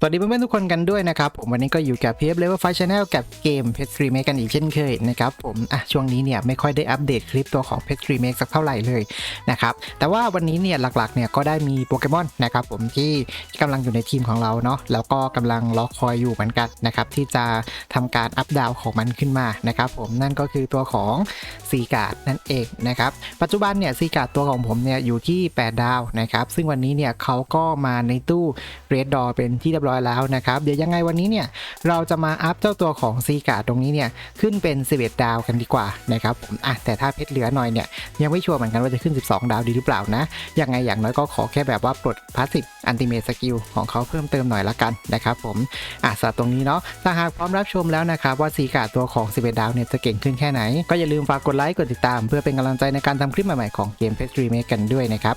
สวัสดีเพื่อนๆทุกคนกันด้วยนะครับผมวันนี้ก็อยู่กับ PF Level 5 Channel กับเกม Pet Remake กันอีกเช่นเคยนะครับผมอะช่วงนี้เนี่ยไม่ค่อยได้อัปเดตคลิปตัวของ Pet Remake สักเท่าไหร่เลยนะครับแต่ว่าวันนี้เนี่ยหลักๆเนี่ยก็ได้มีโปเกมอนนะครับผมที่กำลังอยู่ในทีมของเราเนาะแล้วก็กำลังรอคอยอยู่เหมือนกันนะครับที่จะทำการอัปดาวของมันขึ้นมานะครับผมนั่นก็คือตัวของซีการ์ดนั่นเองนะครับปัจจุบันเนี่ยซีการ์ดตัวของผมเนี่ยอยู่ที่ 8 ดาวนะครับซึ่งวันนี้เนี่ยเขาก็มาในตู้เรดดอเป็นที่เรียบร้อยแล้วนะครับ เดี๋ยวยังไงวันนี้เนี่ยเราจะมาอัพเจ้าตัวของซีการ์ตรงนี้เนี่ยขึ้นเป็น11ดาวกันดีกว่านะครับผมอะแต่ถ้าเพชรเหลือหน่อยเนี่ยยังไม่ชัวร์เหมือนกันว่าจะขึ้น 12 ดาวดีหรือเปล่านะยังไงอย่างน้อยก็ขอแค่แบบว่าปลดพาสซีฟอันติเมทสกิลของเขาเพิ่มเติมหน่อยละกันนะครับผมอะสำหรับตรงนี้เนาะถ้าหากพร้อมรับชมแล้วนะครับว่าซีการ์ตัวของ 11 ดาวเนี่ยจะเก่งขึ้นแค่ไหน ก็อย่าลืมฝากกดไลค์กดติดตาม เพื่อเป็นกำลังใจในการทำคลิปใหม่ๆของเกมเพชรรีเมคกันด้วยนะครับ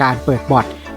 การเปิดบอท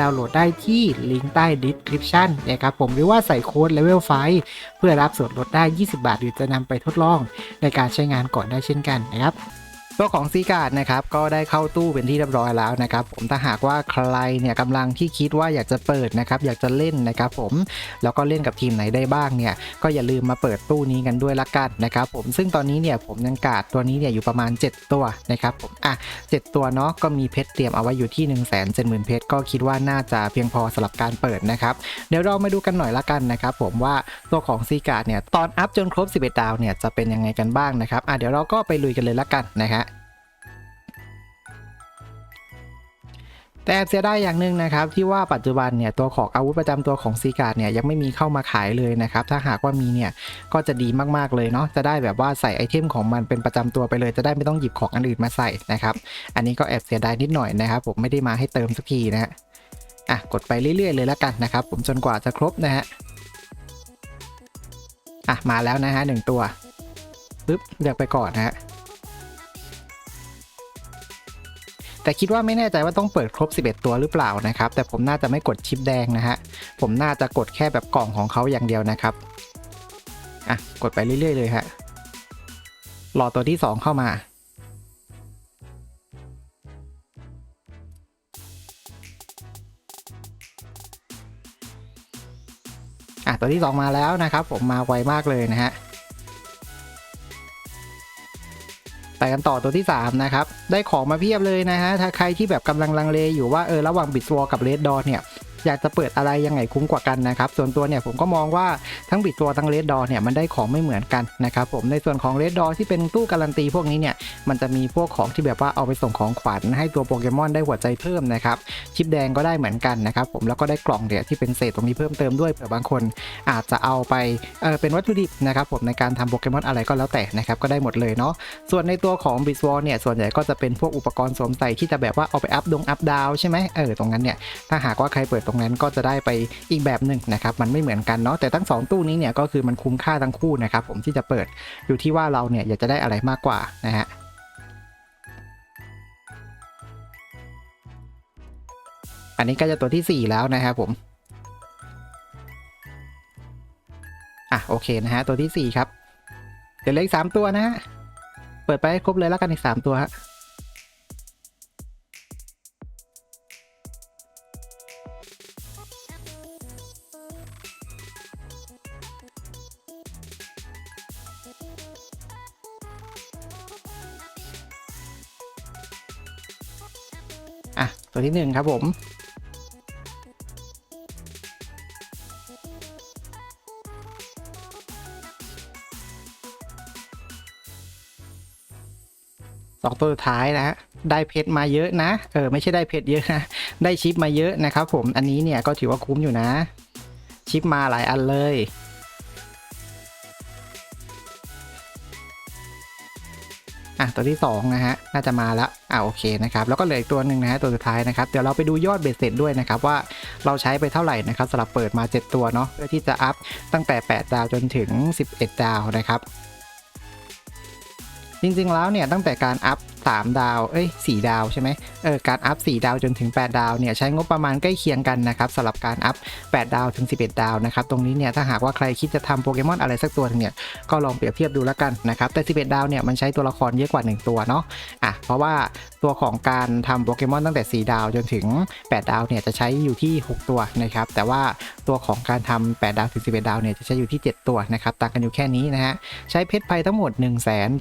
ดาวน์โหลดได้ที่ลิงก์ใต้ดีสคริปชันนะครับผมหรือว่าใส่โค้ด level 5 เพื่อรับส่วนลดได้ 20 บาท หรือจะนำไปทดลองในการใช้งานก่อนได้เช่นกันนะครับ ตัวของซีการ์ดนะครับก็ได้เข้าตู้เป็นที่เรียบร้อยแล้วนะครับผมถ้าหากว่าใครเนี่ยกำลังที่คิดว่าอยากจะเปิดนะครับอยากจะเล่นนะครับผมแล้วก็เล่นกับทีมไหนได้บ้างเนี่ยก็อย่าลืมมาเปิดตู้นี้กันด้วยละกันนะครับผมซึ่งตอนนี้เนี่ยผมยังการ์ดตัวนี้เนี่ยอยู่ประมาณ 7 ตัวนะครับผมอะ7ตัวเนาะก็มีเพชรเตรียมเอาไว้อยู่ที่ 1 7 0 0 0 0เพชรก็คิดว่าน่าจะเพียงพอสำหรับการเปิดนะครับเดี๋ยวเรามาดูกันหน่อยละกันนะครับผมว่าตัวของซีการ์ดเนี่ยตอนอัพจนครบ 11 ดาวเนี่ยจะเป็นยังไงกันบ้างนะครับอะเดี๋ยวเราก็ไปลุยกันเลยละกันนะฮะ แต่แอบเสียดายอย่างหนึ่งนะครับที่ว่าปัจจุบันเนี่ยตัวของอาวุธประจำตัวของซีการ์ดเนี่ยยังไม่มีเข้ามาขายเลยนะครับถ้าหากว่ามีเนี่ยก็จะดีมากๆเลยเนาะจะได้แบบว่าใส่ไอเทมของมันเป็นประจำตัวไปเลย จะได้ไม่ต้องหยิบของอันอื่นมาใส่นะครับอันนี้ก็แอบเสียดายนิดหน่อยนะครับผมไม่ได้มาให้เติมสักทีนะฮะอะกดไปเรื่อยๆ เลยแล้วกันนะครับผมจนกว่าจะครบนะฮะอะมาแล้วนะฮะหนึ่งตัวปึ๊บเลือกไปก่อนนะฮะ แต่คิดว่าไม่แน่ใจว่าต้องเปิดครบ 11 ตัวหรือเปล่านะครับ แต่ผมน่าจะไม่กดชิปแดงนะฮะ ผมน่าจะกดแค่แบบกล่องของเขาอย่างเดียวนะครับ อะ กดไปเรื่อยๆเลยฮะ รอตัวที่ 2 เข้ามา อะ ตัวที่ 2 มาแล้วนะครับ ผมมาไวมากเลยนะฮะ ไปกันต่อตัวที่ 3 นะครับ ได้ของมาเพียบเลยนะฮะ ถ้าใครที่แบบกำลังลังเลอยู่ว่าเออระหว่างบิ t วอกับเลดดอเนี่ย อยากจะเปิดอะไรยังไงคุ้มกว่ากันนะครับ ส่วนตัวเนี่ยผมก็มองว่าทั้งบิ t วทั้งเ d ดดอเนี่ยมันได้ของไม่เหมือนกันนะครับผมในส่วนของเ d ดดอที่เป็นตู้การันตีพวกนี้เนี่ยมันจะมีพวกของที่แบบว่าเอาไปส่งของขวัญให้ตัวโปเกมอนได้หัวใจเพิ่มนะครับชิปแดงก็ได้เหมือนกันนะครับผมแล้วก็ได้กล่องเนี่ยที่เป็นเศษตรงนี้เพิ่มเติมด้วยเผื่อบางคน อาจจะเอาไปเออเป็นวัตถุดิบนะครับผมในการทำโปเกมอนอะไรก็แล้วแต่นะครับก็ได้หมดเลยเนาะส่วนในตัวของ b i t w a r เนี่ยส่วนใหญ่ก็จะเป็นพวกอุปกรณ์สวมใส่ที่จะแบบว่าเอาไปอัพดงอัพดาวใช่ไหมเออตรงนั้นเนี่ยถ้าหากว่าใครเปิดตรงนั้นก็จะได้ไปอีกแบบหนึ่งนะครับมันไม่เหมือนกันเนาะแต่ทั้ง 2 ตู้นี้เนี่ยก็คือมันคุ้มค่าทั้งคู่นะครับผมที่จะเปิดอยู่ที่ว่าเราเนี่ยอยากจะได้อะไรมากกว่านะฮะอันนี้ก็จะตัวที่ 4 แล้วนะครับผมอะโอเคนะฮะตัวที่ 4 ครับเดี๋ยวเลืออีกสามตัวนะฮะเปิดไปให้ครบเลยแล้วกันอีกสามตัวฮะ ตัวที่หนึ่งครับผมสองตัวสุดท้ายนะฮะได้เพชรมาเยอะนะ เออไม่ใช่ได้เพชรเยอะนะ ได้ชิปมาเยอะนะครับผม อันนี้เนี่ยก็ถือว่าคุ้มอยู่นะ ชิปมาหลายอันเลย อะตัวที่2นะฮะน่าจะมาแล้วอะโอเคนะครับแล้วก็เหลืออีกตัวหนึ่งนะฮะตัวสุดท้ายนะครับเดี๋ยวเราไปดูยอดเบสเสร็จด้วยนะครับว่าเราใช้ไปเท่าไหร่นะครับสำหรับเปิดมา 7 ตัวเนาะเพื่อที่จะอัพตั้งแต่ 8 ดาวจนถึง 11 ดาวนะครับจริงๆแล้วเนี่ยตั้งแต่การอัพ 3 ดาว เอ้ย 4 ดาวใช่ไหมเออ การอัพ 4 ดาวจนถึง 8 ดาวเนี่ยใช้งบประมาณใกล้เคียงกันนะครับสำหรับการอัพ 8 ดาวถึง 11 ดาวนะครับ ตรงนี้เนี่ยถ้าหากว่าใครคิดจะทำโปเกมอนอะไรสักตัวนึงเนี่ยก็ลองเปรียบเทียบดูแล้วกันนะครับ แต่ 11 ดาวเนี่ยมันใช้ตัวละครเยอะกว่า 1 ตัวเนาะ อะ เพราะว่าตัวของการทำโปเกมอนตั้งแต่ 4 ดาวจนถึง 8 ดาวเนี่ยจะใช้อยู่ที่ 6 ตัวนะครับ แต่ว่าตัวของการทำ8ดาวถึง 11 ดาวเนี่ยจะใช้อยู่ที่ 7 ตัวนะครับ ต่างกันอยู่แค่นี้นะฮะ ใช้เพชรไปทั้งหมด 1 2 0 0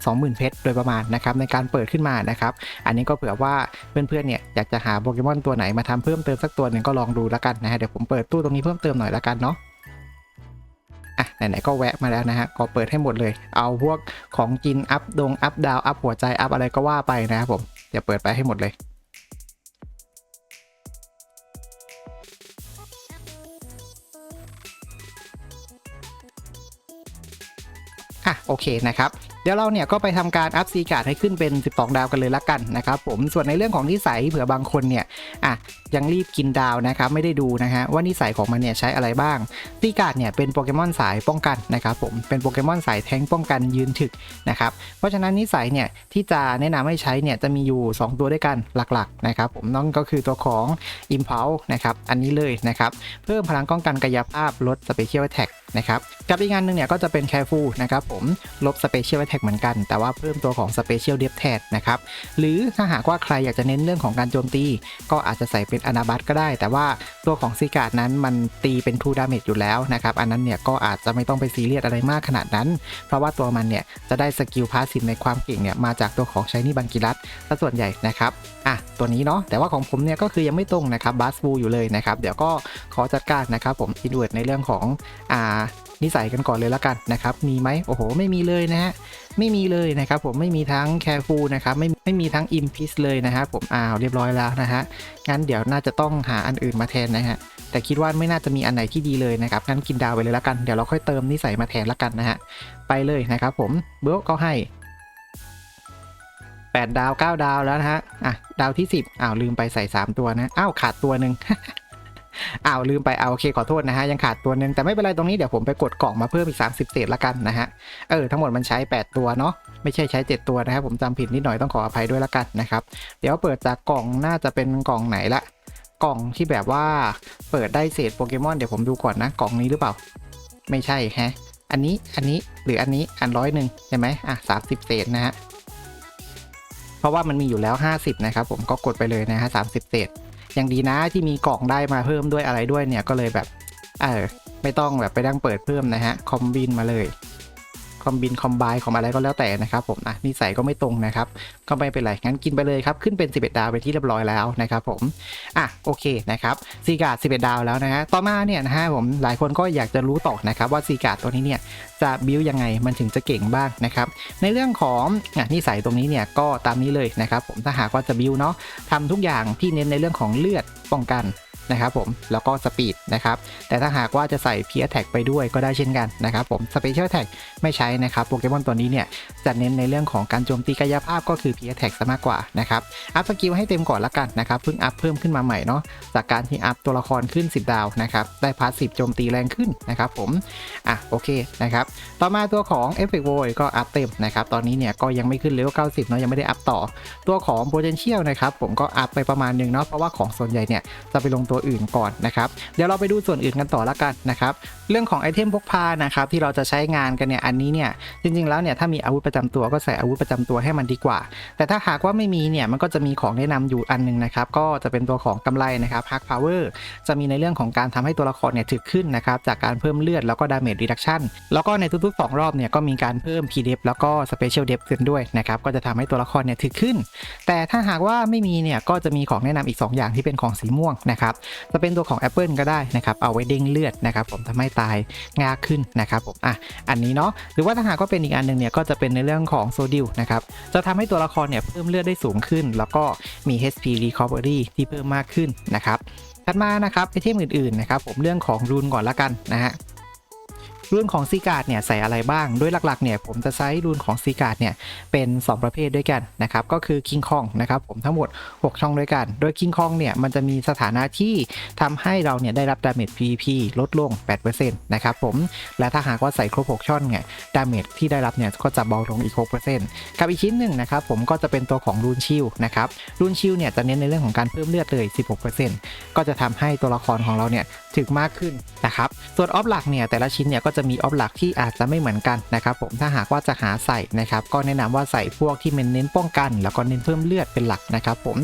0 0เพชรโดยประมาณนะครับในการเปิดขึ้นมานะครับ อันนี้ก็เผื่อว่าเพื่อนๆเนี่ยอยากจะหาโปเกมอนตัวไหนมาทำเพิ่มเติมสักตัวหนึ่งก็ลองดูแล้วกันนะฮะเดี๋ยวผมเปิดตู้ตรงนี้เพิ่มเติมหน่อยแล้วกันเนาะอะไหนๆก็แวะมาแล้วนะฮะก็เปิดให้หมดเลย เอาพวกของกินอัพดงอัพดาวอัพหัวใจอัพอะไรก็ว่าไปนะครับผมเดี๋ยวเปิดไปให้หมดเลยอะโอเคนะครับ เดี๋ยวเราเนี่ยก็ไปทำการอัพซีการ์ดให้ขึ้นเป็น 12 ดาวกันเลยละกันนะครับผมส่วนในเรื่องของนิสัยเผื่อบางคนเนี่ยอะยังรีบกินดาวนะครับไม่ได้ดูนะฮะว่านิสัยของมันเนี่ยใช้อะไรบ้างซีการ์ดเนี่ยเป็นโปเกมอนสายป้องกันนะครับผมเป็นโปเกมอนสายแทงป้องกันยืนถึกนะครับเพราะฉะนั้นนิสัยเนี่ยที่จะแนะนำให้ใช้เนี่ยจะมีอยู่ 2 ตัวด้วยกันหลักๆนะครับผมนั่นก็คือตัวของ Impulse นะครับอันนี้เลยนะครับเพิ่มพลังป้องกันกายภาพลด Special Attack นะครับกับอีกงานหนึ่งเนี่ยก็จะเป็น Careful นะครับผมลบ Special Attack เหมือนกัน แต่ว่าเพิ่มตัวของ Special d e p t a g นะครับ หรือถ้าหากว่าใครอยากจะเน้นเรื่องของการโจมตี ก็อาจจะใส่เป็นอนาบัตก็ได้ แต่ว่าตัวของซีการ์ดนั้นมันตีเป็น True Damage อยู่แล้วนะครับ อันนั้นเนี่ยก็อาจจะไม่ต้องไปซีเรียสอะไรมากขนาดนั้น เพราะว่าตัวมันเนี่ยจะได้สกิลพาสซีฟในความเก่งเนี่ยมาจากตัวของช h นี่บังกิรัตซะส่วนใหญ่นะครับอะตัวนี้เนาะแต่ว่าของผมเนี่ยก็คือยังไม่ตรงนะครับบัสบูอยู่เลยนะครับเดี๋ยวก็ขอจัดการนะครับผมอินเวิร์ดในเรื่องของอ่า นิสัยกันก่อนเลยละกันนะครับ มีไหมโอ้โห ไม่มีเลยนะฮะ ไม่มีเลยนะครับผมไม่มีทั้งแคฟูนะครับไม่ไม่มีทั้งอิมพิสเลยนะฮะผมอ้าวเรียบร้อยแล้วนะฮะ งั้นเดี๋ยวน่าจะต้องหาอันอื่นมาแทนนะฮะ แต่คิดว่าไม่น่าจะมีอันไหนที่ดีเลยนะครับ งั้นกินดาวไปเลยละกัน เดี๋ยวเราค่อยเติมนิสัยมาแทนละกันนะฮะ ไปเลยนะครับผม เบิร์กก็ให้ 8 ดาว 9 ดาวแล้วนะฮะ อะ ดาวที่ 10อ้าวลืมไปใส่ 3 ตัวนะ อ้าวขาดตัวหนึ่ง อ้าวลืมไปเอาโอเคขอโทษนะฮะยังขาดตัวหนึงแต่ไม่เป็นไรตรงนี้เดี๋ยวผมไปกดกล่องมาเพิ่มอีก 30 เศษละกันนะฮะเออทั้งหมดมันใช้ 8 ตัวเนาะไม่ใช่ใช้ 7 ตัวนะครับผมจำผิดนิดหน่อยต้องขออภัยด้วยละกันนะครับเดี๋ยวเปิดจากกล่องน่าจะเป็นกล่องไหนละกล่องที่แบบว่าเปิดได้เศษโปเกมอนเดี๋ยวผมดูก่อนนะกล่องนี้หรือเปล่า ไม่ใช่ฮะอันนี้อันนี้หรืออันนี้อันร้อยหนึ่งใช่ไหมอะสามสิบเศษนะฮะเพราะว่ามันมีอยู่แล้ว 50 นะครับผมก็กดไปเลยนะฮะสามสิบเศษ ยังดีนะที่มีกล่องได้มาเพิ่มด้วยอะไรด้วยเนี่ยก็เลยแบบเออไม่ต้องแบบไปดั้งเปิดเพิ่มนะฮะคอมบินมาเลย คอมบินคอมไบของอะไรก็แล้วแต่นะครับผมอะนิสัยก็ไม่ตรงนะครับก็ไม่เป็นไรงั้นกินไปเลยครับขึ้นเป็น 11 ดาวไปที่เรียบร้อยแล้วนะครับผมอะโอเคนะครับซีการ์ด11 ดาวแล้วนะฮะต่อมาเนี่ยนะฮะผมหลายคนก็อยากจะรู้ต่อนะครับว่าซีการ์ดตัวนี้เนี่ยจะบิวยังไงมันถึงจะเก่งบ้างนะครับในเรื่องของอะนิสัยตรงนี้เนี่ยก็ตามนี้เลยนะครับผมถ้าหากว่าจะบิวเนาะทำทุกอย่างที่เน้นในเรื่องของเลือดป้องกัน นะครับผมแล้วก็สปีดนะครับแต่ถ้าหากว่าจะใส่เพียแท็กไปด้วยก็ได้เช่นกันนะครับผมสเปเชียลแท็กไม่ใช้นะครับโปเกมอนตัวนี้เนี่ยจะเน้นในเรื่องของการโจมตีกายภาพก็คือเพียแท็กซะมากกว่านะครับอัพสกิลให้เต็มก่อนละกันนะครับเพิ่งอัพเพิ่มขึ้นมาใหม่เนาะจากการที่อัพตัวละครขึ้น 10 ดาวนะครับได้พาสซีฟโจมตีแรงขึ้นนะครับผมอะโอเคนะครับต่อมาตัวของ e f f e c t Void ก็อัพเต็มนะครับตอนนี้เนี่ยก็ยังไม่ขึ้นเลเวล90เนาะยังไม่ได้อัพต่อ ตัวของ Potential นะครับผมก็อัพไปประมาณนึงเนาะเพราะว่าของส่วนใหญ่เนี่ยจะไปลงตัวอื่นก่อนนะครับ เดี๋ยวเราไปดูส่วนอื่นกันต่อละกันนะครับ เรื่องของไอเทมพกพานะครับที่เราจะใช้งานกันเนี่ยอันนี้เนี่ยจริงๆแล้วเนี่ยถ้ามีอาวุธประจำตัวก็ใส่อาวุธประจำตัวให้มันดีกว่า แต่ถ้าหากว่าไม่มีเนี่ยมันก็จะมีของแนะนำอยู่อันหนึงนะครับก็จะเป็นตัวของกำไรนะครับฮักพาวเวอร์จะมีในเรื่องของการทำให้ตัวละครเนี่ยถึกขึ้นนะครับจากการเพิ่มเลือดแล้วก็ดาเมจรีดักชันแล้วก็ในทุกๆ 2 รอบเนี่ยก็มีการเพิ่ม p d e f แล้วก็สเปเชียลเดฟขึ้นด้วยนะครับก็จะทำให้ตัวละครเนี่ยถึกขึ้น แต่ถ้าหากว่าไม่มีเนี่ยก็จะมีของแนะนำอีก 2 อย่างที่เป็นของสีม่วงนะครับจะเป็นตัวของ Apple ก็ได้นะครับเอาไว้เด้งเลือดนะครับผมทำให้ตายง่ายขึ้นนะครับผมอะอันนี้เนาะหรือว่าถ้าหากว่าเป็นอีกอันหนึ่งเนี่ยก็จะเป็นในเรื่องของโซดิลนะครับจะทำให้ตัวละครเนี่ยเพิ่มเลือดได้สูงขึ้น แล้วก็มี HP recovery ที่เพิ่มมากขึ้นนะครับถัดมานะครับไอเทมอื่นๆนะครับผมเรื่องของรูนก่อนละกันนะฮะ รุ่นของซีการ์ดเนี่ยใส่อะไรบ้าง โดยหลักๆเนี่ยผมจะใช้รุ่นของซีการ์ดเนี่ยเป็น 2 ประเภทด้วยกันนะครับก็คือคิงคองนะครับผมทั้งหมด 6 ช่องด้วยกัน โดยคิงคองเนี่ยมันจะมีสถานะที่ทำให้เราเนี่ยได้รับดาเมจ PVP ลดลง 8%นะครับผมและถ้าหากว่าใส่ครบ 6 ช่องเนี่ยดาเมจที่ได้รับเนี่ยก็จะเบาลงอีก 6%กับอีกชิ้นหนึ่งนะครับผมก็จะเป็นตัวของรูนชิลนะครับรูนชิลเนี่ยจะเน้นในเรื่องของการเพิ่มเลือดเลย 16%ก็จะทำให้ตัวละครของเราเนี่ยถึกมากขึ้นนะครับ ส่วนออฟหลักเนี่ยแต่ละชิ้นเนี่ยก็จะมีออฟหลักที่อาจจะไม่เหมือนกันนะครับผมถ้าหากว่าจะหาใส่นะครับก็แนะนำว่าใส่พวกที่มันเน้นป้องกัน แล้วก็เน้นเพิ่มเลือดเป็นหลักนะครับผม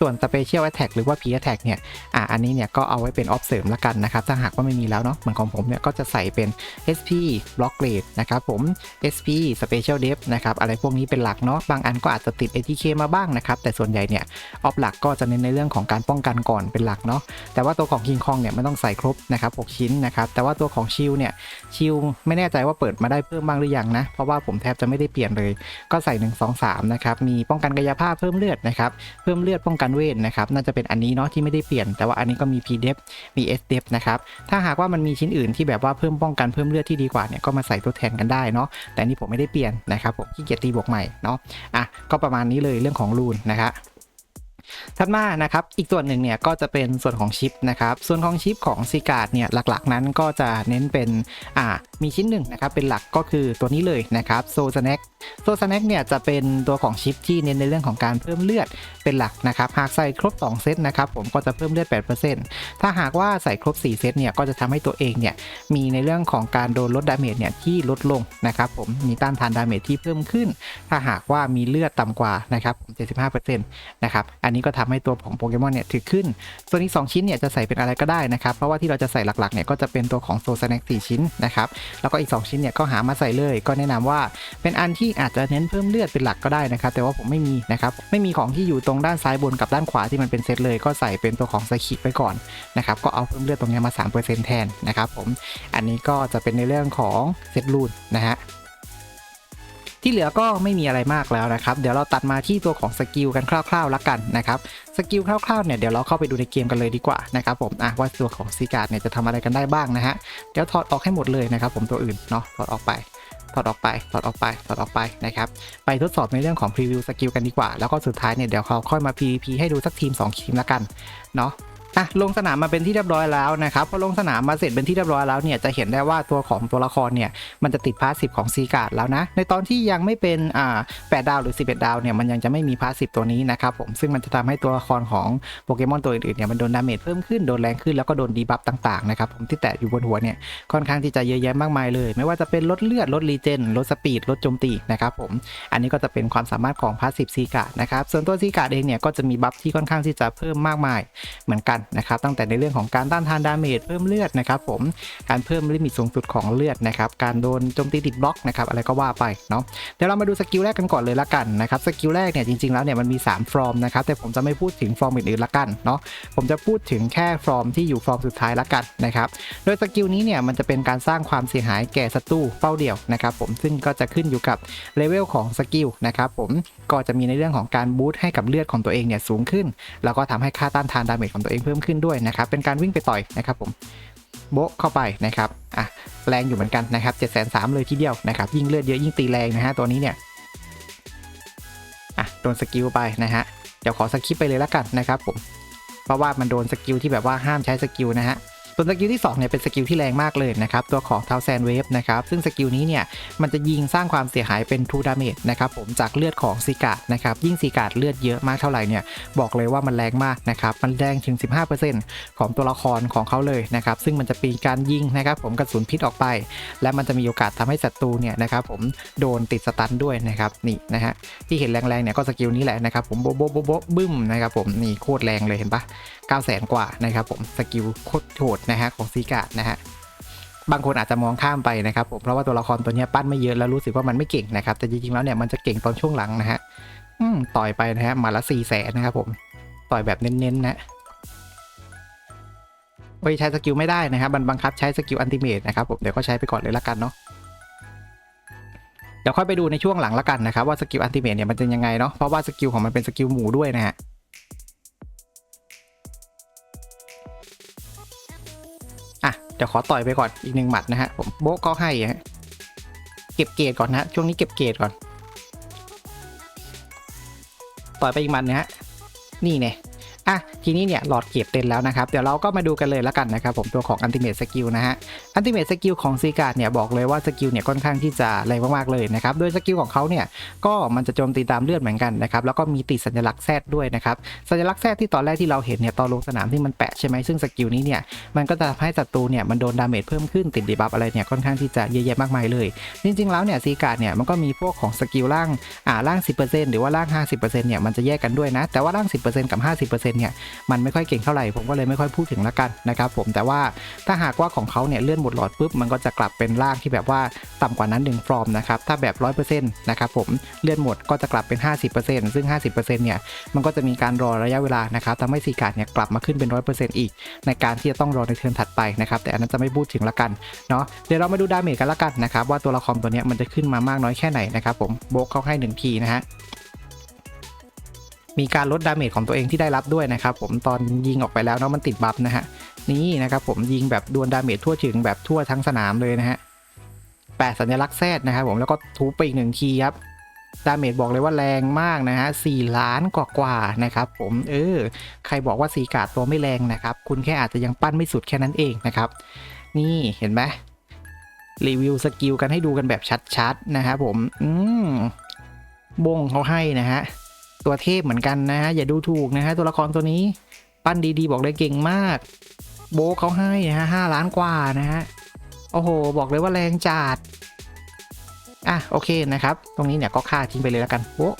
ส่วน Special Attack หรือว่า P Attack เนี่ยอ่าอันนี้เนี่ยก็เอาไว้เป็นออฟเสริมละกันนะครับถ้าหากว่าไม่มีแล้วเนาะเหมือนของผมเนี่ยก็จะใส่เป็น SP Block Rate นะครับผม SP Special Def นะครับอะไรพวกนี้เป็นหลักเนาะบางอันก็อาจจะติด ATK มาบ้างนะครับแต่ส่วนใหญ่เนี่ยออฟหลักก็จะเน้นในเรื่องของการป้องกันก่อนเป็นหลักเนาะแต่ว่าตัวของ King Kong เนี่ยไม่ต้องใส่ครบนะครับ6ชิ้นนะครับ แต่ว่าตัวของชิลเนี่ยชิลไม่แน่ใจว่าเปิดมาได้เพิ่มบ้างหรือยังนะ เพราะว่าผมแทบจะไม่ได้เปลี่ยนเลย ก็ใส่ 1 2 3 นะครับ มีป้องกันกายภาพเพิ่มเลือดนะครับ เพิ่มเลือดป้องกันเวทนะครับ น่าจะเป็นอันนี้เนาะที่ไม่ได้เปลี่ยน แต่ว่าอันนี้ก็มี p d e f มี s d e f นะครับ ถ้าหากว่ามันมีชิ้นอื่นที่แบบว่าเพิ่มป้องกันเพิ่มเลือดที่ดีกว่าเนี่ยก็มาใส่ตัวแทนกันได้เนาะ แต่นนี่ผมไม่ได้เปลี่ยนนะครับผมขี้เกียจตีบวกใหม่เนาะ อะก็ประมาณนี้เลยเรื่องของรูนนะครับ ถัดมานะครับอีกส่วนหนึ่งเนี่ยก็จะเป็นส่วนของชิปนะครับส่วนของชิปของซีการ์ดเนี่ยหลักๆนั้นก็จะเน้นเป็นอ่า มีชิ้นหนึ่งนะครับเป็นหลักก็คือตัวนี้เลยนะครับโซสแน็คโซสแน็คเนี่ยจะเป็นตัวของชิปที่เน้นในเรื่องของการเพิ่มเลือดเป็นหลักนะครับหากใส่ครบ 2 เซตนะครับผมก็จะเพิ่มเลือด 8%ถ้าหากว่าใส่ครบ 4 เซตเนี่ยก็จะทำให้ตัวเองเนี่ยมีในเรื่องของการโดนลดดาเมจเนี่ยที่ลดลงนะครับผมมีต้านทานดาเมจที่เพิ่มขึ้น ถ้าหากว่ามีเลือดต่ำกว่านะครับ75%นะครับอันนี้ก็ทำให้ตัวของโปเกมอนเนี่ยถือขึ้นส่วนอีก2ชิ้นเนี่ยจะใส่เป็นอะไรก็ได้นะครับเพราะว่าที่เราจะใส่หลักๆเนี่ยก็จะเป็นตัวของโซสแน็ค4ชิ้นนะครับแล้วก็อีก 2 ชิ้นเนี่ยก็หามาใส่เลย ก็แนะนำว่าเป็นอันที่อาจจะเน้นเพิ่มเลือดเป็นหลักก็ได้นะครับ แต่ว่าผมไม่มีนะครับไม่มีของที่อยู่ตรงด้านซ้ายบนกับด้านขวาที่มันเป็นเซตเลย ก็ใส่เป็นตัวของสกิไปก่อนนะครับก็เอาเพิ่มเลือดตรงนี้มา 3%แทนนะครับผมอันนี้ก็จะเป็นในเรื่องของเซตรูนนะฮะ ที่เหลือก็ไม่มีอะไรมากแล้วนะครับ เดี๋ยวเราตัดมาที่ตัวของสกิลกันคร่าวๆละกันนะครับ สกิลคร่าวๆเนี่ยเดี๋ยวเราเข้าไปดูในเกมกันเลยดีกว่านะครับผมอะว่าตัวของซีการ์ดเนี่ยจะทำอะไรกันได้บ้างนะฮะ เดี๋ยวถอดออกให้หมดเลยนะครับ ผมตัวอื่นเนาะถอดออกไปถอดออกไป ถอดออกไป ถอดออกไปนะครับ ไปทดสอบในเรื่องของพรีวิวสกิลกันดีกว่า แล้วก็สุดท้ายเนี่ยเดี๋ยวเขาค่อยมา PVP ให้ดูสักทีม 2 ทีมละกัน เนาะ อะลงสนามมาเป็นที่เรียบร้อยแล้วนะครับพอลงสนามมาเสร็จเป็นที่เรียบร้อยแล้วเนี่ยจะเห็นได้ว่าตัวของตัวละครเนี่ยมันจะติดพาสซีฟของซีการ์ดแล้วนะ ในตอนที่ยังไม่เป็นอ่า8ดาวหรือ 11 ดาวเนี่ยมันยังจะไม่มีพาสซีฟตัวนี้นะครับผมซึ่งมันจะทำให้ตัวละครของโปเกมอนตัวอื่นๆเนี่ยมันโดนดาเมจเพิ่มขึ้นโดนแรงขึ้นแล้วก็โดนดีบัฟต่างๆนะครับผมที่แตะอยู่บนหัวเนี่ยค่อนข้างที่จะเยอะแยะมากมายเลย ไม่ว่าจะเป็นลดเลือดลดรีเจนลดสปีดลดโจมตีนะครับผมอันนี้ก็จะเป็นความสามารถของพาสซีฟซีการ์ดนะครับส่วนตัวซีการ์ดเองเนี่ยก็จะมีบัฟที่ค่อนข้างที่จะเพิ่มมากมายเหมือนกันนะครับตั้งแต่ในเรื่องของการต้านทานดาเมจเพิ่มเลือดนะครับผมการเพิ่มลิมิตสูงสุดของเลือดนะครับการโดนโจมตีติดบล็อกนะครับอะไรก็ว่าไปเนาะเดี๋ยวเรามาดูสกิลแรกกันก่อนเลยละกันนะครับสกิลแรกเนี่ยจริงๆแล้วเนี่ยมันมี 3 ฟอร์มนะครับแต่ผมจะไม่พูดถึงฟอร์มอื่นๆละกันเนาะผมจะพูดถึงแค่ฟอร์มที่อยู่ฟอร์มสุดท้ายละกันนะครับโดยสกิลนี้เนี่ยมันจะเป็นการสร้างความเสียหายแก่ศัตรูเป้าเดี่ยวนะครับผมซึ่งก็จะขึ้นอยู่กับเลเวลของสกิลนะครับผม ก็จะมีในเรื่องของการบูสต์ให้กับเลือดของตัวเองเนี่ยสูงขึ้น แล้วก็ทำให้ค่าต้านทานดาเมจของตัวเองเพิ่มขึ้นด้วยนะครับ เป็นการวิ่งไปต่อยนะครับผมโบะเข้าไปนะครับอะแรงอยู่เหมือนกันนะครับ7 3 0 0เลยทีเดียวนะครับ ยิ่งเลือดเยอะยิ่งตีแรงนะฮะตัวนี้เนี่ยอะโดนสกิลไปนะฮะเดี๋ยวขอสกิปไปเลยละกันนะครับผมเพราะว่ามันโดนสกิลที่แบบว่าห้ามใช้สกิลนะฮะ วนสกิลที่2เนี่ยเป็นสกิลที่แรงมากเลยนะครับตัวของเทาแซนเวฟนะครับซึ่งสกิลนี้เนี่ยมันจะยิงสร้างความเสียหายเป็นทูดาเมจนะครับผมจากเลือดของซีกาดนะครับยิ่งซีกาดเลือดเยอะมากเท่าไหร่เนี่ยบอกเลยว่ามันแรงมากนะครับมันแรงถึง 15%ของตัวละครของเขาเลยนะครับซึ่งมันจะปีการยิงนะครับผมกระสุนพิษออกไป และมันจะมีโอกาสทำให้ศัตรูเนี่ยนะครับผมโดนติดสตันด้วยนะครับนี่นะฮะที่เห็นแรงๆเนี่ยก็สกิลนี้แหละนะครับผมโบะโบะโบะโบะบึ้มนะครับผมนี่โคตรแรงเลยเห็นปะ9 0 0 0 0กว่านะครับผมสกิลโคตรโหดนะฮะของซีกาดนะฮะบางคนอาจจะมองข้ามไปนะครับผมเพราะว่าตัวละครตัวนี้ปั้นไม่เยอะแล้วรู้สึกว่ามันไม่เก่งนะครับแต่จริงๆแล้วเนี่ยมันจะเก่งตอนช่วงหลังนะฮะต่อยไปนะฮะมาละ4 0 0แสนนะครับผมต่อยแบบเน้นๆนะโอ้ยใช้สกิลไม่ได้นะครับมันบังคับใช้สกิลอันติเมตนะครับผมเดี๋ยวก็ใช้ไปก่อนเลยละกันเนาะเดี๋ยวค่อยไปดูในช่วงหลังละกันนะครับว่าสกิลอันติเมตเนี่ยมันจะยังไงเนาะเพราะว่าสกิลของมันเป็นสกิลหมูด้วยนะฮะ เดี๋ยวขอต่อยไปก่อนอีกหนึ่งหมัดนะฮะผมโบ๊ะก็ให้ฮะเก็บเกรดก่อนนะฮะช่วงนี้เก็บเกรดก่อน ต่อยไปอีกหมัดนะฮะนี่เนี่ย อะทีนี้เนี่ยหลอดเก็บเต็มแล้วนะครับ เดี๋ยวเราก็มาดูกันเลยแล้วกันนะครับผมตัวของอันติเม e สกิลนะฮะอันติเม e สกิลของซีการ์ดเนี่ยบอกเลยว่าสกิลเนี่ยค่อนข้างที่จะแรงมากๆเลยนะครับ โดยสกิลของเขาเนี่ยก็มันจะโจมตีตามเลือดเหมือนกันนะครับ แล้วก็มีติดสัญลักษณ์แซดด้วยนะครับ สัญลักษณ์แซดที่ตอนแรกที่เราเห็นเนี่ยตอนลงสนามที่มันแปะใช่ไหมซึ่งสกิลนี้เนี่ยมันก็จะทำให้ศัตรูเนี่ยมันโดนดาเมจเพิ่มขึ้นติดดีบัฟอะไรเนี่ยค่อนข้างที่จะเยอะแยะมากมายเลย จริง ๆ แล้วเนี่ยซีการ์ดเนี่ยมันก็มีพวกของสกิลล่างอ่าล่าง 10%หรือว่าล่าง 50%เนี่ยมันจะแยกกันด้วยนะแต่ว่าล่าง 10%กับ 50%เนี่ยมันไม่ค่อยเก่งเท่าไหร่ผมก็เลยไม่ค่อยพูดถึงละกันนะครับผมแต่ว่าถ้าหากว่าของเขาเนี่ยเลื่อนหมดหลอดปุ๊บมันก็จะกลับเป็นล่างที่แบบว่าต่ำกว่านั้น1ฟอร์มนะครับถ้าแบบ 100%นะครับผมเลื่อนหมดก็จะกลับเป็น 50%ซึ่ง 50%เนี่ยมันก็จะมีการรอระยะเวลานะครับทำให้ซีการ์ดเนี่ยกลับมาขึ้นเป็น 100%อีก ในการที่จะต้องรอในเทิร์นถัดไปนะครับแต่อันนั้นจะไม่พูดถึงละกันเนาะเดี๋ยวเรามาดูดาเมจกันละกันนะครับว่าตัวละครตัวนี้มันจะขึ้นมามากน้อยแค่ไหนนะครับผมโบกเขาให้หนึ่งทีนะฮะ มีการลดดาเมจของตัวเองที่ได้รับด้วยนะครับผมตอนยิงออกไปแล้วเนาะมันติดบัฟนะฮะนี่นะครับผมยิงแบบดวลดาเมจทั่วถึงแบบทั่วทั้งสนามเลยนะฮะแปดสัญลักษณ์แซดนะครับผมแล้วก็ทุบไปอีกหนึ่งทีครับดาเมจบอกเลยว่าแรงมากนะฮะสี่ล้านกว่ากว่านะครับผมเออใครบอกว่าสีกาดตัวไม่แรงนะครับ คุณแค่อาจจะยังปั้นไม่สุดแค่นั้นเองนะครับ นี่เห็นไหมรีวิวสกิลกันให้ดูกันแบบชัดๆนะครับผม อืมบงเขาให้นะฮะ ตัวเทพเหมือนกันนะฮะอย่าดูถูกนะฮะตัวละครตัวนี้ปั้นดีๆ บอกเลยเก่งมาก โบเขาให้นะฮะห้าล้านกว่านะฮะโอ้โห บอกเลยว่าแรงจัดอะโอเคนะครับ ตรงนี้เนี่ยก็ฆ่าทิ้งไปเลยแล้วกันโบะ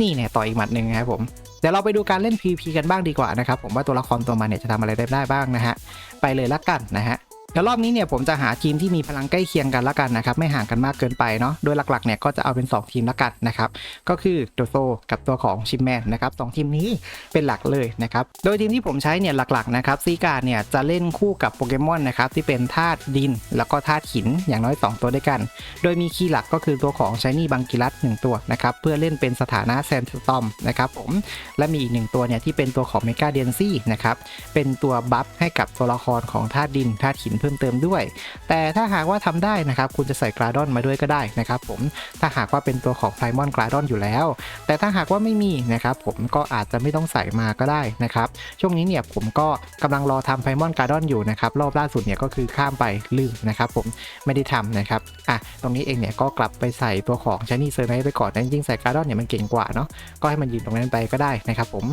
นี่เนี่ยต่ออีกหมัดหนึ่งนะครับผมเดี๋ยวเราไปดูการเล่น PVP กันบ้างดีกว่านะครับ ผมว่าตัวละครตัวมันเนี่ยจะทำอะไรได้บ้างนะฮะไปเลยละกันนะฮะ เดี๋ยวรอบนี้เนี่ยผมจะหาทีมที่มีพลังใกล้เคียงกันละกันนะครับไม่ห่างกันมากเกินไปเนาะโดยหลักๆเนี่ยก็จะเอาเป็น 2 ทีมละกันนะครับก็คือโดโซกับตัวของชิมแมนนะครับสองทีมนี้เป็นหลักเลยนะครับโดยทีมที่ผมใช้เนี่ยหลักๆนะครับซีการเนี่ยจะเล่นคู่กับโปเกมอนนะครับที่เป็นธาตุดิน แล้วก็ธาตุหินอย่างน้อย 2 ตัวด้วยกัน โดยมีคีย์หลักก็คือตัวของชายนี่บังกิรัสหนึ่งตัวนะครับเพื่อเล่นเป็นสถานะแซนสตอมนะครับผมและมีอีกหนึ่งตัวเนี่ยที่เป็นตัวของเมกาเดนซี่นะครับเป็นตัวบัฟให้กับตัวละครของธาตุดินธาตุหินเพิ่มเติมด้วย แต่ถ้าหากว่าทำได้นะครับคุณจะใส่กราดอนมาด้วยก็ได้นะครับผมถ้าหากว่าเป็นตัวของไพมอนกราดอนอยู่แล้ว แต่ถ้าหากว่าไม่มีนะครับผมก็อาจจะไม่ต้องใส่มาก็ได้นะครับช่วงนี้เนี่ยผมก็กำลังรอทำไพมอนกราดอนอยู่นะครับรอบล่าสุดเนี่ยก็คือข้ามไปลืมนะครับผมไม่ได้ทำนะครับอะตรงนี้เองเนี่ยก็กลับไปใส่ตัวของชานี่เซอร์ไนไปก่อนแต่จริงใส่กราดอนเนี่ยมันเก่งกว่าเนาะก็ให้มันยืนตรงนั้นไปก็ได้นะครับผม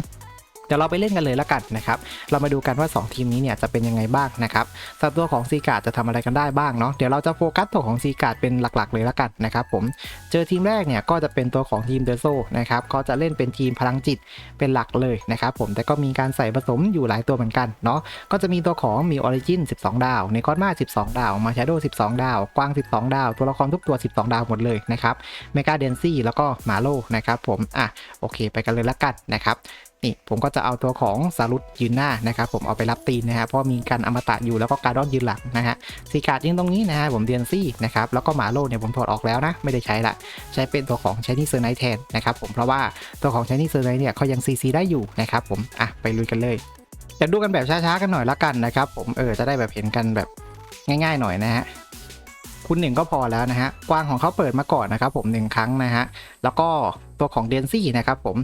ดี๋ยวเราไปเล่นกันเลยละกันนะครับ เรามาดูกันว่า 2 ทีมนี้เนี่ยจะเป็นยังไงบ้างนะครับสัตัวของซีกาดจะทำอะไรกันได้บ้างเนาะ เดี๋ยวเราจะโฟกัสตัวของซีกาดเป็นหลักๆ เลยละกันนะครับผม เจอทีมแรกเนี่ยก็จะเป็นตัวของทีมเดโซนะครับก็จะเล่นเป็นทีมพลังจิตเป็นหลักเลยนะครับผม แต่ก็มีการใส่ผสมอยู่หลายตัวเหมือนกันเนาะ ก็จะมีตัวของมีออริจิน12 ดาว ในคอสมา12 ดาว มาชาโด12 ดาว กวาง 12 ดาว ตัวละครทุกตัว 12 ดาวหมดเลยนะครับ เมกาเดนซี่แล้วก็มาโลนะครับผม อะ โอเค ไปกันเลยละกันนะครับ นี่ผมก็จะเอาตัวของสารุตยืนหน้านะครับผมเอาไปรับตีนนะฮะเพราะมีการอมตะอยู่แล้วก็การดอนยืนหลังนะฮะซีการ์ดยืนตรงนี้นะฮะผมเดียนซี่นะครับแล้วก็หมาโลเนี่ยผมถอดออกแล้วนะไม่ได้ใช้ละใช้เป็นตัวของชนี่เซอร์ไนท์แทนนะครับผมเพราะว่าตัวของชนี่เซอร์ไนท์เนี่ยเขายังซีซีได้อยู่นะครับผมอะไปลุยกันเลยเดี๋ยวดูกันแบบช้าๆกันหน่อยละกันนะครับผมเออจะได้แบบเห็นกันแบบง่าย ๆ หน่อยนะฮะคุณหนึ่งก็พอแล้วนะฮะกวางของเขาเปิดมาก่อนนะครับผมหนึ่งครั้งนะฮะแล้วก็ตัวของเดนซี่นะครับผม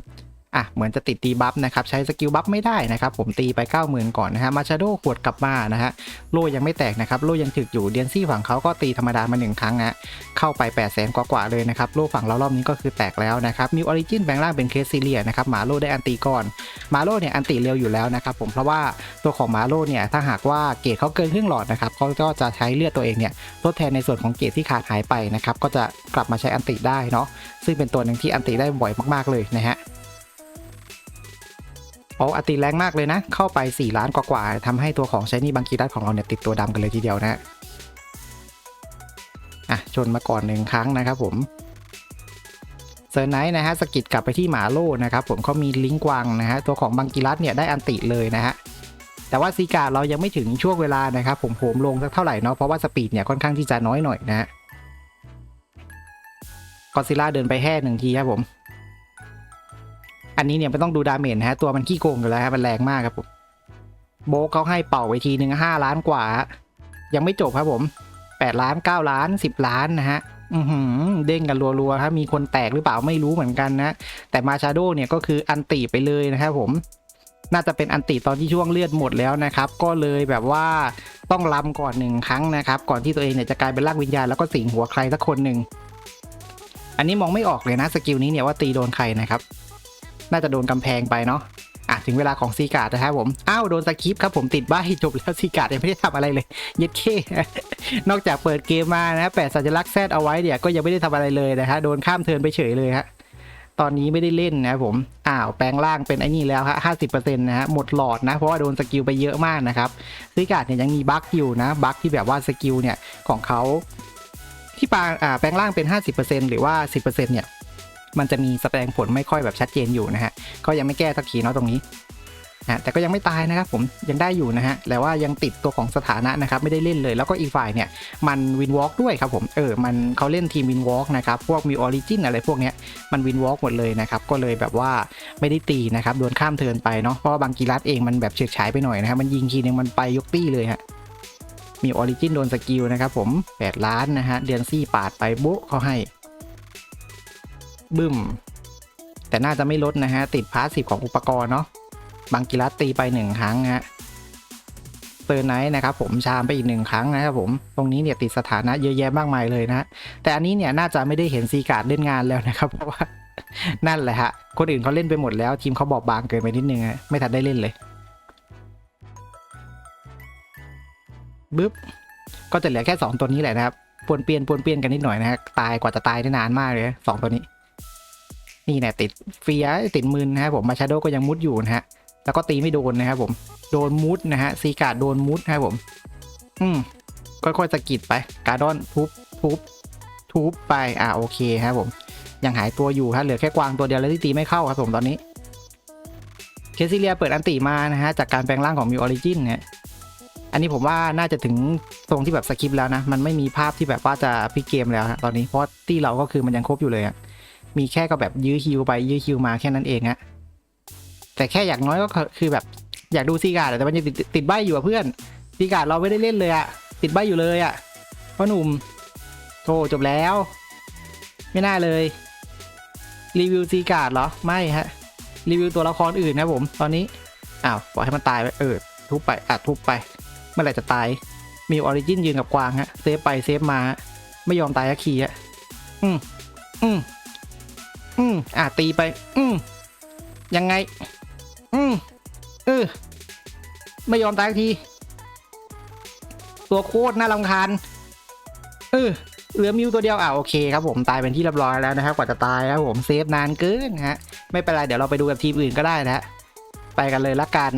อะเหมือนจะติดตีบัฟนะครับใช้สกิลบัฟไม่ได้นะครับผมตีไป 90,000 ก่อนนะฮะมาชาโดขวดกลับมานะฮะโล่ยังไม่แตกนะครับโล่ยังถึกอยู่เดียนซี่ฝั่งเขาก็ตีธรรมดามาหนึ่งครั้งนะเข้าไป 8 0 0 0 0 0กว่าๆเลยนะครับโล่ฝั่งเรารอบนี้ก็คือแตกแล้วนะครับมิวออริจินแบงล่างเป็นเคสซีเรียนะครับหมาโล่ได้อันตีก่อนหมาโล่เนี่ยอันตีเร็วอยู่แล้วนะครับผมเพราะว่าตัวของหมาโล่เนี่ยถ้าหากว่าเกรดเขาเกินครึ่งหลอดนะครับเขาก็จะใช้เลือดตัวเองเนี่ยทดแทนในส่วนของเกรดที่ขาดหายไปนะครับก็จะกลับมาใช้อันติได้เนาะซึ่งเป็นตัวหนึ่งที่อันติได้บ่อยมากๆเลยนะฮะ โอ้อัติแรงมากเลยนะ เข้าไป 4 ล้านกว่าๆทำให้ตัวของใช้นี่บังกีดัตของเราเนี่ยติดตัวดำกันเลยทีเดียวนะฮะอะชนมาก่อนหนึ่งครั้งนะครับผมเซอร์ไนท์นะฮะสกิดกลับไปที่หมาโลนะครับผมเขามีลิงก์วางนะฮะตัวของบังกีรัตเนี่ยได้อันติเลยนะฮะแต่ว่าซีกาเรายังไม่ถึงช่วงเวลานะครับผมโหมลงสักเท่าไหร่เนาะเพราะว่าสปีดเนี่ยค่อนข้างที่จะน้อยหน่อยนะฮะกอซิล่าเดินไปแห่หนึ่งทีครับผม อันนี้เนี่ยไม่ต้องดูดาเมจนะฮะตัวมันขี้โกงอยู่แล้วครับมันแรงมากครับผมโบกเขาให้เป่าไปทีหนึ่งห้าล้านกว่า ยังไม่จบครับผมแปดล้านเก้าล้านสิบล้านนะฮะอือหือเด้งกันรัวๆครับมีคนแตกหรือเปล่าไม่รู้เหมือนกันนะ แต่มาชาโดเนี่ยก็คืออันติไปเลยนะครับผม น่าจะเป็นอันติตอนที่ช่วงเลือดหมดแล้วนะครับ ก็เลยแบบว่าต้องลำก่อนหนึ่งครั้งนะครับ ก่อนที่ตัวเองเนี่ยจะกลายเป็นร่างวิญญาณแล้วก็สิงหัวใครสักคนหนึ่ง อันนี้มองไม่ออกเลยนะสกิลนี้เนี่ยว่าตีโดนใครนะครับ น่าจะโดนกำแพงไปเนาะอะถึงเวลาของซีการ์ดนะครับผม อ้าวโดนสกิปครับผมติดใบจบแล้วซีการ์ดยังไม่ได้ทำอะไรเลย เย็ดเคนอกจากเปิดเกมมานะแปะสัญลักษณ์แซดเอาไว้เนี่ยก็ยังไม่ได้ทำอะไรเลยนะฮะโดนข้ามเทินไปเฉยเลยฮะตอนนี้ไม่ได้เล่นนะผมอ้าวแปลงร่างเป็นไอ้นี่แล้วฮะห้าสิบเปอร์เซ็นต์นะฮะหมดหลอดนะเพราะว่าโดนสกิลไปเยอะมากนะครับซีการ์ดเนี่ยยังมีบั๊กอยู่นะบั๊กที่แบบว่าสกิลเนี่ยของเขาที่ปางอ่าแปลงร่างเป็น 50%หรือว่า 10%เนี่ย มันจะมีแสดงผลไม่ค่อยแบบชัดเจนอยู่นะฮะก็ยังไม่แก้สักทีเนาะตรงนี้นะแต่ก็ยังไม่ตายนะครับผมยังได้อยู่นะฮะแต่ว่ายังติดตัวของสถานะนะครับไม่ได้เล่นเลย แล้วก็อีกฝ่ายเนี่ยมันวินวอล์กด้วยครับผมเออมันเขาเล่นทีมวินวอล์กนะครับพวกมีออริจินอะไรพวกเนี้ยมันวินวอล์กหมดเลยนะครับก็เลยแบบว่าไม่ได้ตีนะครับโดนข้ามเทินไปเนาะเพราะว่าบางกีรัตเองมันแบบเฉื่อยฉายไปหน่อยนะครับมันยิงทีนึงมันไปยกตี้เลยฮะมีออริจินโดนสกิลนะครับผม 8 ล้านนะฮะเดือนซี่ปาดไปโบ๊เขาให้ บึ้ม แต่น่าจะไม่ลดนะฮะ ติดพาสซีฟของอุปกรณ์เนาะบางกีรัตตีไปหนึ่งครั้งฮะเตอร์ไนท์นะครับผมชามไปอีกหนึ่งครั้งนะครับผมตรงนี้เนี่ยติดสถานะเยอะแยะมากมายเลยนะแต่อันนี้เนี่ยน่าจะไม่ได้เห็นซีการ์ดเล่นงานแล้วนะครับ เพราะว่านั่นแหละฮะคนอื่นเขาเล่นไปหมดแล้ว ทีมเขาบอบบางเกินไปนิดนึงฮะไม่ทันได้เล่นเลยบึ๊บก็จะเหลือแค่ 2 ตัวนี้แหละนะครับปวนเปลี่ยนปวนเปลี่ยนกันนิดหน่อยนะฮะตายกว่าจะตายได้นานมากเลยสองตัวนี้ นี่น่ติดเฟียติดมืนนะครับผมมาชาโดก็ยังมุดอยู่นะฮะแล้วก็ตีไม่โดนนะครับผมโดนมุดนะฮะซีกาดโดนมุดนะครับผม อืมค่อยๆสะกิดไป การ์ดอนทุบทุบทุบไปอ่าโอเคครับผม ยังหายตัวอยู่ฮะเหลือแค่กวางตัวเดียวแล้วที่ตีไม่เข้าครับผมตอนนี้เคซิเลียเปิดอันติมานะฮะจากการแปลงร่างของมิวออริจินเนี่ยอันนี้ผมว่าน่าจะถึงตรงที่แบบสคริปแล้วนะ มันไม่มีภาพที่แบบว่าจะพลิกเกมแล้วฮะตอนนี้เพราะที่เราก็คือมันยังครบอยู่เลยอะ มีแค่ก็แบบยื้อฮิวไปยื้อฮิวมาแค่นั้นเองฮะแต่แค่อย่างน้อยก็คือแบบอยากดูซีการ์ดแต่มันยังติดติดใบอยู่อะเพื่อนซีการ์ดเราไม่ได้เล่นเลยอะติดใบอยู่เลยอะพ่อหนุ่มโธ่จบแล้ว ไม่น่าเลย รีวิวซีการ์ดเหรอไม่ฮะ รีวิวตัวละครอื่นนะผมตอนนี้อ้าวปล่อยให้มันตายไปเออทุบไปอะทุบไป เมื่อไหร่จะตาย มีออริจินยืนกับกวางฮะเซฟไปเซฟมา ไม่ยอมตายสักทีฮะอืมอืม อะตีไป อืมยังไง อืมเออไม่ยอมตายที ตัวโคตรน่ารำคาญเออเหลือมิวตัวเดียวอ่าโอเคครับผมตายเป็นที่เรียบร้อยแล้วนะครับ กว่าจะตายครับผมเซฟนานเกินฮะ ไม่เป็นไรเดี๋ยวเราไปดูกับทีมอื่นก็ได้นะฮะไปกันเลยละกัน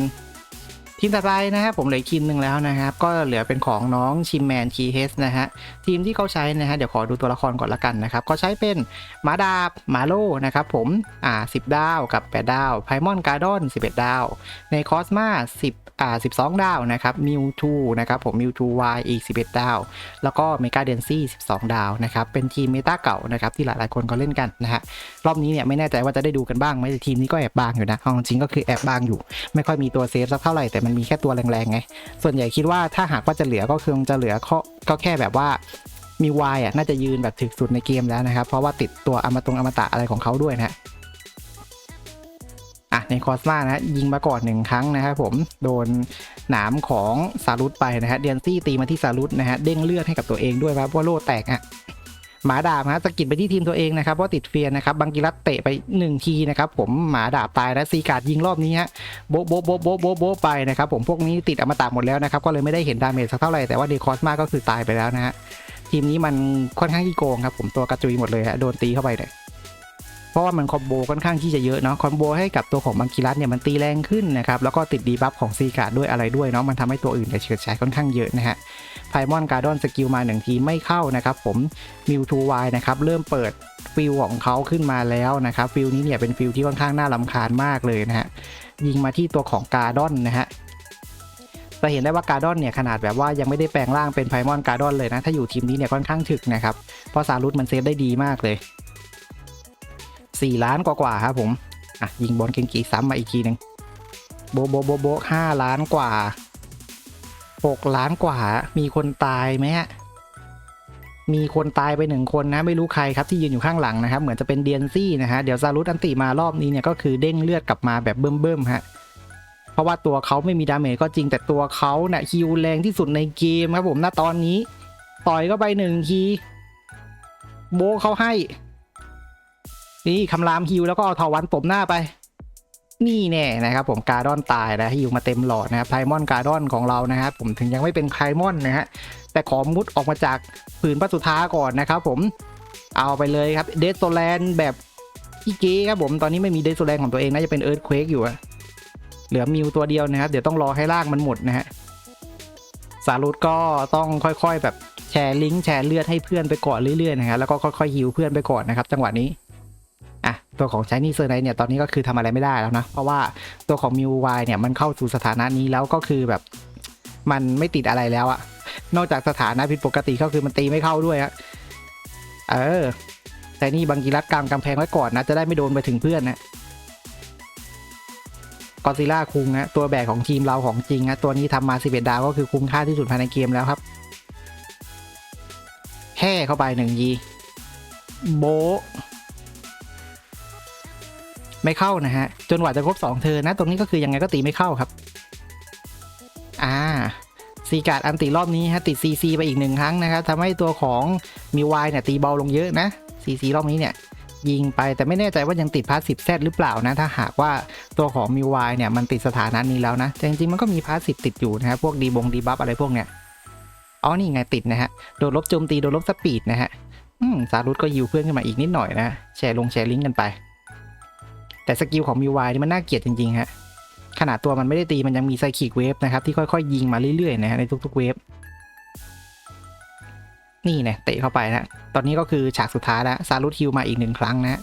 ทีมต่อไปนะครับผมเหลือทีมหนึ่งแล้วนะครับ ก็เหลือเป็นของน้องชิมแมนคีเฮสนะฮะทีมที่เขาใช้นะฮะเดี๋ยวขอดูตัวละครก่อนละกันนะครับก็ใช้เป็นหมาดาบหมาโลนะครับผมอ่า10 ดาวกับ 8 ดาวไพมอนการ์ดอน11 ดาว ในคอสมา10 อ่า12 ดาวนะครับมิวทูนะครับผมมิวทูวอีก 11 ดาว แล้วก็เมกาเดนซี่12 ดาวนะครับเป็นทีมเมตาเก่านะครับที่หลายๆคนก็เล่นกันนะฮะรอบนี้เนี่ยไม่แน่ใจว่าจะได้ดูกันบ้างไหมแต่ทีมนี้ก็แอบบางอยู่นะเอาจริงก็คือแอบบางอยู่ ไม่ค่อยมีตัวเซฟสักเท่าไหร่แต่มันมีแค่ตัวแรงๆไงส่วนใหญ่คิดว่าถ้าหากว่าจะเหลือก็คือจะเหลือข้อก็แค่แบบว่ามีวายอะน่าจะยืนแบบถึกสุดในเกมแล้วนะครับ เพราะว่าติดตัวอมตรงอมตะอะไรของเขาด้วยนะฮะ ในคอสมานะฮะยิงมาก่อนหนึ่งครั้งนะครับผมโดนหนามของซารุตไปนะฮะเดียนซี่ตีมาที่ซารุตนะฮะเด้งเลือดให้กับตัวเองด้วยครับว่าโล่แตกอะหมาดาบฮะสะกิดไปที่ทีมตัวเองนะครับเพราะติดเฟียร์นะครับบังกิรัตเตะไปหนึ่งทีนะครับผมหมาดาบตายและซีการ์ดยิงรอบนี้ฮะโบ๊ะโบ๊ะโบ๊ะโบ๊ะโบ๊ะโบ๊ะไปนะครับผมพวกนี้ติดอมตะหมดแล้วนะครับก็เลยไม่ได้เห็นดาเมจสักเท่าไหร่แต่ว่าเดคอสมาก็คือตายไปแล้วนะฮะทีมนี้มันค่อนข้างขี้โกงครับผมตัวกระจุยหมดเลยฮะโดนตีเข้าไปเนี่ย เพราะว่ามันคอมโบค่อนข้างที่จะเยอะเนาะคอมโบให้กับตัวของบังกิรัสเนี่ยมันตีแรงขึ้นนะครับแล้วก็ติดดีบัฟของซีการ์ดด้วยอะไรด้วยเนาะมันทำให้ตัวอื่นเนี่ยเฉิดฉายค่อนข้างเยอะนะฮะไพมอนการ์ดอนสกิลมาหนึ่งทีไม่เข้านะครับผมมิวทูวายนะครับเริ่มเปิดฟิลของเขาขึ้นมาแล้วนะครับฟิลนี้เนี่ยเป็นฟิลที่ค่อนข้างน่าลำคาญมากเลยนะฮะยิงมาที่ตัวของการ์ดอนนะฮะจะเห็นได้ว่าการ์ดอนเนี่ยขนาดแบบว่ายังไม่ได้แปลงร่างเป็นไพมอนการ์ดอนเลยนะ ถ้าอยู่ทีมนี้เนี่ยค่อนข้างถึกนะครับ เพราะซารุตมันเซฟได้ดีมากเลย สี่ล้านกว่าๆครับผม อะ ยิงบอลเกงกีซ้ำมาอีกทีหนึ่งโบะโบะโบโบะห้าล้านกว่าหกล้านกว่า มีคนตายไหมฮะมีคนตายไปหนึ่งคนนะ ไม่รู้ใครครับที่ยืนอยู่ข้างหลังนะครับ เหมือนจะเป็นเดียนซี่นะฮะ เดี๋ยวซารุตอันติมารอบนี้เนี่ยก็คือเด้งเลือดกลับมาแบบเบิ่มๆฮะ เพราะว่าตัวเขาไม่มีดาเมจก็จริงแต่ตัวเขาเนะ่ยฮิวแรงที่สุดในเกมครับผมณตอนนี้ ต่อยก็ไปหนึ่งที โบะเขาให้ นี่คำรามฮิวแล้วก็เอาทาวันตบหน้าไป นี่แน่นะครับ ผมการ์ดอนตายนะฮิวมาเต็มหลอดนะครับไพมอนการ์ดอนของเรานะครับผมถึงยังไม่เป็นไคมอนนะฮะแต่ขอมุดออกมาจากผืนพระสุธาก่อนนะครับผมเอาไปเลยครับเดสโซแลนแบบพี่เก๋ครับผมตอนนี้ไม่มีเดสโซแลนของตัวเองนะจะเป็นเอิร์ธเควกอยู่อะเหลือมิวตัวเดียวนะครับ เดี๋ยวต้องรอให้ร่างมันหมดนะฮะสารุตก็ต้องค่อยๆ แบบแชร์ลิงก์แชร์เลือดให้เพื่อนไปก่อนเรื่อยๆนะฮะแล้วก็ค่อยๆฮิวเพื่อนไปก่อนนะครับ จังหวะนี้ อะตัวของ c h i n e s e เซอร์ไนเนี่ยตอนนี้ก็คือทำอะไรไม่ได้แล้วนะ เพราะว่าตัวของมิววเนี่ยมันเข้าสู่สถานะนี้แล้วก็คือแบบมันไม่ติดอะไรแล้วอะนอกจากสถานะผิดปกติก็คือมันตีไม่เข้าด้วยอะเออแต่นี่บางกีรัดกลางกำแพงไว้ก่อนนะ จะได้ไม่โดนไปถึงเพื่อนนะกอซิล่าคุงนะตัวแบกของทีมเราของจริงนะตัวนี้ทำมา 11 ดาวก็คือคุ้มค่าที่สุดภายในเกมแล้วครับแห่เข้าไปหนึ่งยีโบ ไม่เข้านะฮะ จนกว่าจะครบ2เธอนะตรงนี้ก็คือยังไงก็ตีไม่เข้าครับ อ่าซีการ์ดอันติรอบนี้ฮะติด CC ไปอีกหนึ่งครั้งนะครับทำให้ตัวของมิวายเนี่ยตีเบาลงเยอะนะ CC รอบนี้เนี่ยยิงไปแต่ไม่แน่ใจว่ายังติดพาสซีฟแซดหรือเปล่านะ ถ้าหากว่าตัวของมิวายเนี่ยมันติดสถานะนี้แล้วนะแต่จริงๆมันก็มีพาสซีฟติดอยู่นะครับพวกดีบงดีบัฟอะไรพวกเนี้ยอ๋อนี่ไงติดนะฮะโดนลบโจมตีโดนลบสปีดนะฮะอืมซารุตก็ยิวเพื่อนขึ้นมาอีกนิดหน่อยนะแชร์ลงแชร์ลิงก์กันไป แต่สกิลของมิวายนี่มันน่าเกลียดจริงๆฮะขนาดตัวมันไม่ได้ตีมันยังมีไซคิกเวฟนะครับที่ค่อยๆ ยิงมาเรื่อยๆนะฮะในทุกๆเวฟนี่นะเตะเข้าไปนะตอนนี้ก็คือฉากสุดท้ายแล้วซารุตฮิวมาอีกหนึ่งครั้งนะ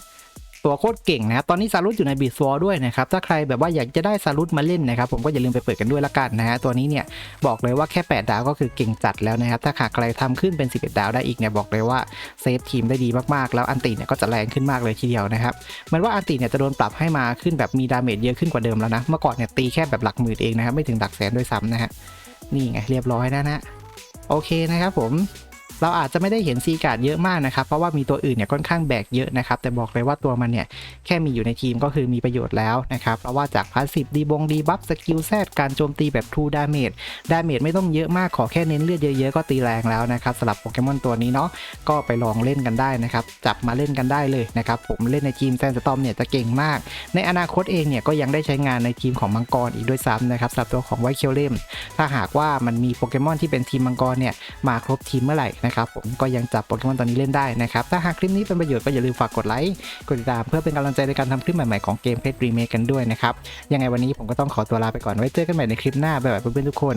ตัวโคตรเก่งนะครับตอนนี้ซารุตอยู่ในบีสวอด้วยนะครับถ้าใครแบบว่าอยากจะได้ซารุตมาเล่นนะครับผมก็อย่าลืมไปเปิดกันด้วยละกันนะฮะตัวนี้เนี่ยบอกเลยว่าแค่ 8 ดาวก็คือเก่งจัดแล้วนะครับถ้าหากใครทำขึ้นเป็น 11 ดาวได้อีกเนี่ยบอกเลยว่าเซฟทีมได้ดีมากๆ แล้วอันติเนี่ยก็จะแรงขึ้นมากเลยทีเดียวนะครับเหมือนว่าอันติเนี่ยจะโดนปรับให้มาขึ้นแบบมีดาเมจเยอะขึ้นกว่าเดิมแล้วนะเมื่อก่อนเนี่ยตีแค่แบบหลักหมื่นเองนะครับไม่ถึงหลักแสนด้วยซ้ำนะฮะนี่ไงเรียบร้อยแล้วนะโอเคนะครับผม เราอาจจะไม่ได้เห็นซีการ์ดเยอะมากนะครับ เพราะว่ามีตัวอื่นเนี่ยค่อนข้างแบกเยอะนะครับ แต่บอกเลยว่าตัวมันเนี่ยแค่มีอยู่ในทีมก็คือมีประโยชน์แล้วนะครับ เพราะว่าจากพาสซีฟดีบงดีบัฟสกิลแซดการโจมตีแบบ True Damage ดาเมจไม่ต้องเยอะมากขอแค่เน้นเลือดเยอะๆก็ตีแรงแล้วนะครับสำหรับโปเกมอนตัวนี้เนาะก็ไปลองเล่นกันได้นะครับจับมาเล่นกันได้เลยนะครับผมเล่นในทีมแซนสตอมเนี่ยจะเก่งมาก ในอนาคตเองเนี่ยก็ยังได้ใช้งานในทีมของมังกรอีกด้วยซ้ำนะครับสำหรับตัวของไวเคิลเลมถ้าหากว่ามันมีโปเกมอนที่เป็นทีมมังกรเนี่ยมาครบทีมเมื่อไหร่นะครับผมก็ยังจับโปเกมอนตอนนี้เล่นได้นะครับ ถ้าหากคลิปนี้เป็นประโยชน์ก็อย่าลืมฝากกดไลค์กดติดตามเพื่อเป็นกำลังใจในการทำคลิปใหม่ๆของเกมเพชรรีเมคกันด้วยนะครับยังไงวันนี้ผมก็ต้องขอตัวลาไปก่อนไว้เจอกันใหม่ในคลิปหน้าบ๊ายบายเพื่อนๆทุกคน